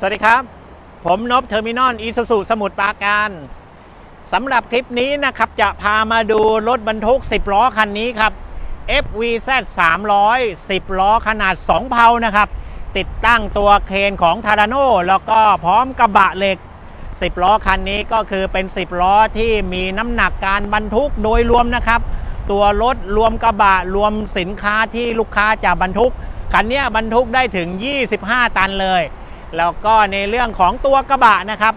สวัสดีครับ ผมนบเทอร์มินอลอีซูซูสมุทรปราการสำหรับคลิปนี้นะครับ จะพามาดูรถบรรทุก 10 ล้อคันนี้ครับ FVZ 300 10 ล้อขนาด 2 เพานะครับ ติดตั้งตัวเครนของทาราโนแล้วก็พร้อมกระบะเหล็ก 10 ล้อคันนี้ก็คือเป็น 10 ล้อที่มีน้ำหนักการบรรทุกโดยรวมนะครับ ตัวรถรวมกระบะรวมสินค้าที่ลูกค้าจะบรรทุกคันนี้บรรทุกได้ถึง 25 ตันเลย แล้วก็ในเรื่องของตัวกระบะนะครับ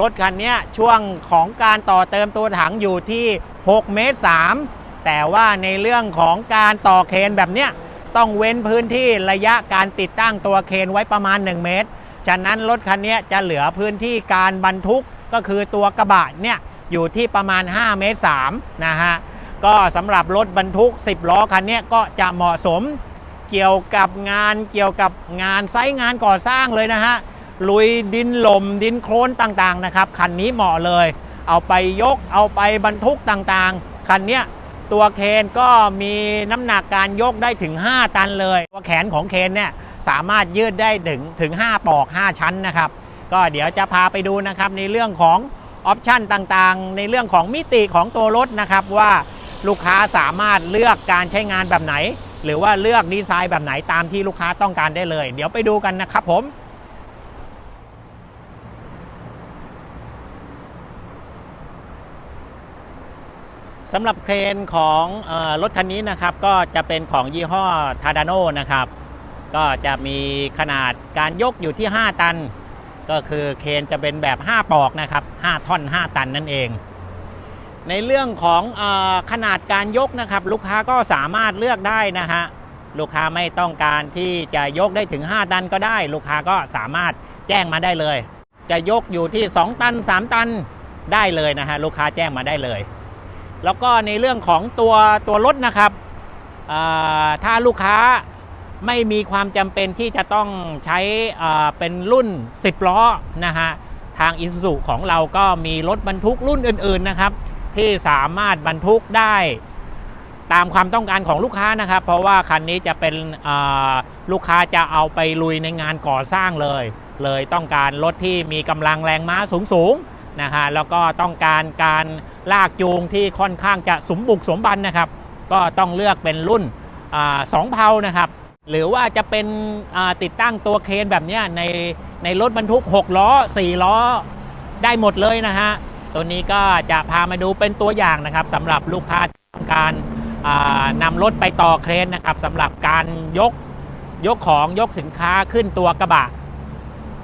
รถคันนี้ช่วงของการต่อเติมตัวถังอยู่ที่ 6 เมตร 3 แต่ว่าในเรื่องของการต่อเคนแบบเนี้ยต้องเว้นพื้นที่ระยะการติดตั้งตัวเคนไว้ประมาณ 1 เมตร ฉะนั้นรถคันนี้จะเหลือพื้นที่การบรรทุกก็คือตัวกระบะเนี่ยอยู่ที่ประมาณ 5 เมตร3นะฮะ ก็สำหรับรถบรรทุก 10 ล้อคันนี้ก็จะเหมาะสม เกี่ยวกับงานเกี่ยวกับงานไซต์งานก่อสร้างเลยนะฮะลุยดินหล่มดินโคลนต่างๆนะครับคันนี้เหมาะเลย เอาไปยกเอาไปบรรทุกต่างๆ คันเนี้ยตัวเคนก็มีน้ำหนักการยกได้ถึง 5 ตันเลย ตัวแขนของเคนเนี่ยสามารถยืดได้ถึงถึง 5 ปอก 5 ชั้นนะครับ ก็เดี๋ยวจะพาไปดูนะครับในเรื่องของออปชันต่างๆ ในเรื่องของมิติของตัวรถนะครับว่าลูกค้าสามารถเลือกการใช้งานแบบไหน หรือว่าเลือกดีไซน์แบบไหนตามที่ลูกค้าต้องการได้เลย เดี๋ยวไปดูกันนะครับผมสำหรับเครนของออรถคันนี้นะครับ ก็จะเป็นของยี่ห้อทาดานโนนะครับ ก็จะมีขนาดการยกอยู่ที่ 5 ตัน ก็คือเครนจะเป็นแบบ 5 ปอกนะครับ 5 ท่อน 5 ตันนั่นเอง ในเรื่องของอขนาดการยกนะครับ ลูกค้าก็สามารถเลือกได้นะฮะลูกค้าไม่ต้องการที่จะยกได้ถึง 5 ตันก็ได้ ลูกค้าก็สามารถแจ้งมาได้เลย จะยกอยู่ที่ 2 ตัน 3 ตันได้เลยนะฮะลูกค้าแจ้งมาได้เลย แล้วก็ในเรื่องของตัวตัวรถนะครับถ้าลูกค้าไม่มีความจำเป็นที่จะต้องใช้เป็นรุ่น 10 ล้อนะฮะทางอิสุของเราก็มีรถบรรทุกรุ่นอื่น ๆนะครับ ที่สามารถบรรทุกได้ตามความต้องการของลูกค้านะครับ เพราะว่าคันนี้จะเป็นลูกค้าจะเอาไปลุยในงานก่อสร้างเลย เลยต้องการรถที่มีกำลังแรงม้าสูงๆนะฮะแล้วก็ต้องการการลากจูงที่ค่อนข้างจะสมบุกสมบันนะครับ ก็ต้องเลือกเป็นรุ่นอสองเพานะครับ หรือว่าจะเป็นติดตั้งตัวเครนแบบนี้ในในรถบรรทุก 6 ล้อ 4 ล้อได้หมดเลยนะฮะ ตัวนี้ก็จะพามาดูเป็นตัวอย่างนะครับสำหรับลูกค้าที่ต้องการนำรถไปต่อเครนนะครับสำหรับการยกยกของยกสินค้าขึ้นตัวกระบะ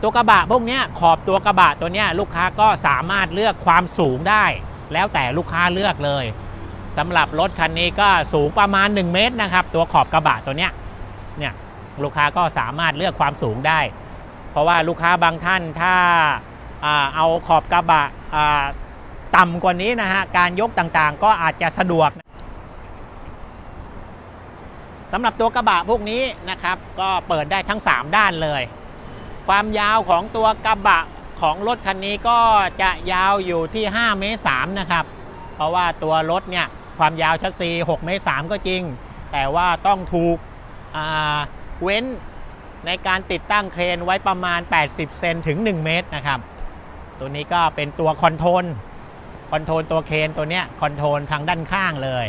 ตัวกระบะพวกนี้ขอบตัวกระบะตัวนี้ลูกค้าก็สามารถเลือกความสูงได้ แล้วแต่ลูกค้าเลือกเลยสำหรับรถคันนี้ก็สูงประมาณ 1 เมตรนะครับ ตัวขอบกระบะตัวเนี้ยเนี่ยลูกค้าก็สามารถเลือกความสูงได้ เพราะว่าลูกค้าบางท่านถ้า เอาขอบกระบะต่ำกว่านี้นะฮะ การยกต่างๆ ก็อาจจะสะดวกสำหรับตัวกระบะพวกนี้นะครับ ก็เปิดได้ทั้ง 3 ด้านเลย ความยาวของตัวกระบะของรถคันนี้ก็จะยาวอยู่ที่ 5 เมตร3นะครับ เพราะว่าตัวรถเนี่ยความยาวชัดซี6เมตร3ก็จริง แต่ว่าต้องถูกเว้นในการติดตั้งเครนไว้ประมาณ 80 เซนถึง 1 เมตรนะครับ ตัวนี้ก็เป็นตัวคอนโทรลคอนโทรลตัวเคนตัวเนี้ยคอนโทรลทางด้านข้างเลย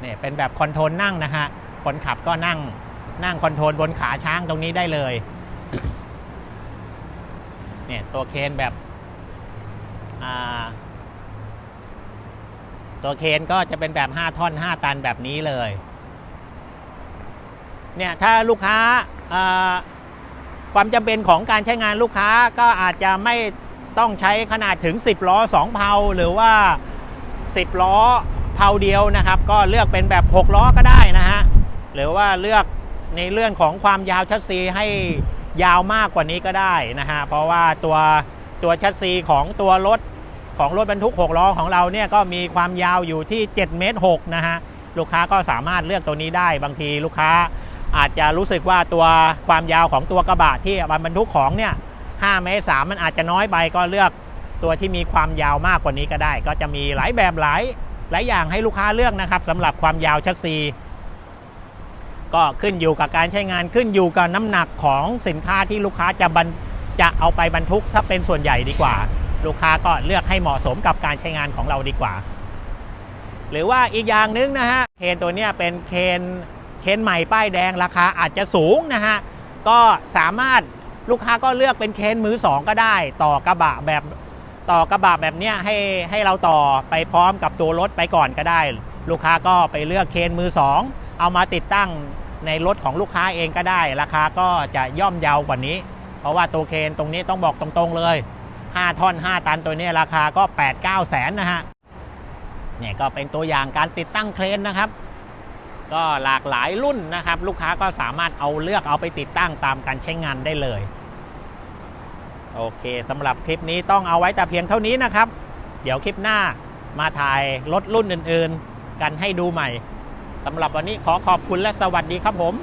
เนี่ยเป็นแบบคอนโทรลนั่งนะฮะคนขับก็นั่งนั่งคอนโทรลบนขาช้างตรงนี้ได้เลยเนี่ยตัวเคนแบบอ่าตัวเคนก็จะเป็นแบบ 5 ท่อน 5 ตันแบบนี้เลย เนี่ยถ้าลูกค้าความจำเป็นของการใช้งานลูกค้าก็อาจจะไม่ ต้องใช้ขนาดถึง 10 ล้อ 2 เพาหรือว่า 10 ล้อเพาเดียวนะครับ ก็เลือกเป็นแบบ 6 ล้อก็ได้นะฮะหรือว่าเลือกในเรื่องของความยาวชัดซีให้ยาวมากกว่านี้ก็ได้นะฮะเพราะว่าตัวตัวชัดซีของตัวรถของรถบรรทุก 6 ล้อของเราเนี่ยก็มีความยาวอยู่ที่ 7 เมตร6นะฮะลูกค้าก็สามารถเลือกตัวนี้ได้บางทีลูกค้าอาจจะรู้สึกว่าตัวความยาวของตัวกระบะที่บรรทุกของเนี่ย 5เมตร3มันอาจจะน้อยไปก็เลือกตัวที่มีความยาวมากกว่านี้ก็ได้ ก็จะมีหลายแบบหลายหลายอย่างให้ลูกค้าเลือกนะครับสำหรับความยาวชัดซีก็ขึ้นอยู่กับการใช้งานขึ้นอยู่กับน้ำหนักของสินค้าที่ลูกค้าจะบรรจะเอาไปบรรทุกซะเป็นส่วนใหญ่ดีกว่า ลูกค้าก็เลือกให้เหมาะสมกับการใช้งานของเราดีกว่า หรือว่าอีกอย่างหนึงนะฮะเคนตัวนี้เป็นเคนเคนใหม่ป้ายแดงราคาอาจจะสูงนะฮะก็สามารถ ลูกค้าก็เลือกเป็นเคนมือสองก็ได้ ต่อกระบะแบบต่อกระบะแบบเนี้ยให้ให้เราต่อไปพร้อมกับตัวรถไปก่อนก็ได้ ลูกค้าก็ไปเลือกเคนมือสองเอามาติดตั้งในรถของลูกค้าเองก็ได้ ราคาก็จะย่อมเยาวกว่านี้ เพราะว่าตัวเคนตรงนี้ต้องบอกตรงๆเลย 5ท่อน 5 ตันตัวนี้ราคาก็ 8 9แสนนะฮะเนี่ยก็เป็นตัวอย่างการติดตั้งเครนนะครับ ก็หลากหลายรุ่นนะครับ ลูกค้าก็สามารถเอาเลือกเอาไปติดตั้งตามการใช้งานได้เลย โอเคสำหรับคลิปนี้ต้องเอาไว้แต่เพียงเท่านี้นะครับ เดี๋ยวคลิปหน้ามาถ่ายรถรุ่นอื่นๆ กันให้ดูใหม่สำหรับวันนี้ขอขอบคุณและสวัสดีครับผม